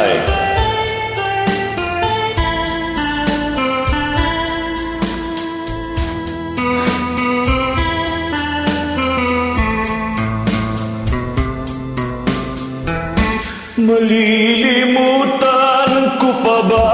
Alay. Malilimutan ko pa ba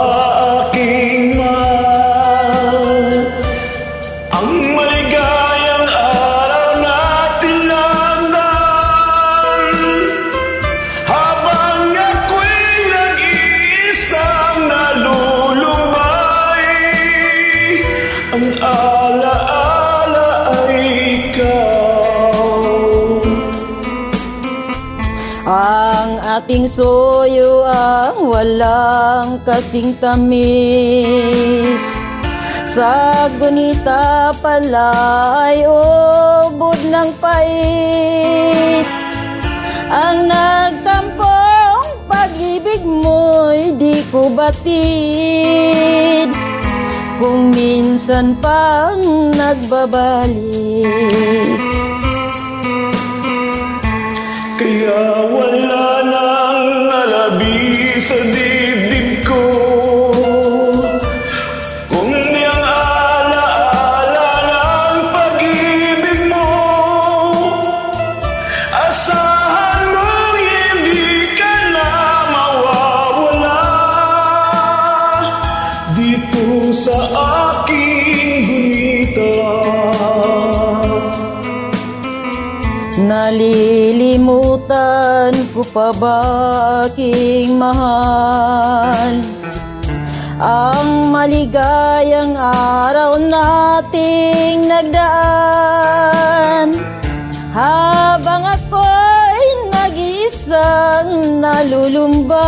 ating suyo ang walang kasing tamis. Sa gunita pala'y ubod ng pait. Ang nagtampong pag-ibig mo'y di ko batid. Kung minsan pang nagbabalik. Kaya wala sa dibdib ko. Kundi ang alaala ng pag-ibig mo Asahan mong hindi ka na mawawala. Dito sa aking Nalilimutan ko pa ba aking mahal? Ang maligayang araw nating nagdaan Habang ako'y nag-iisang nalulumbay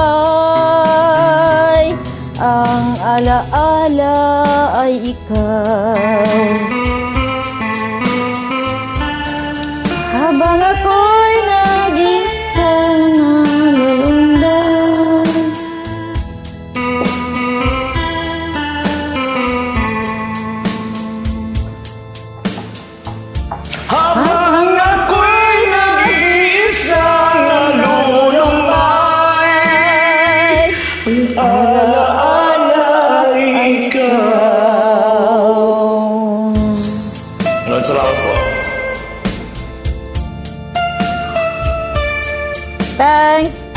Ang alaala ay ikaw Thanks.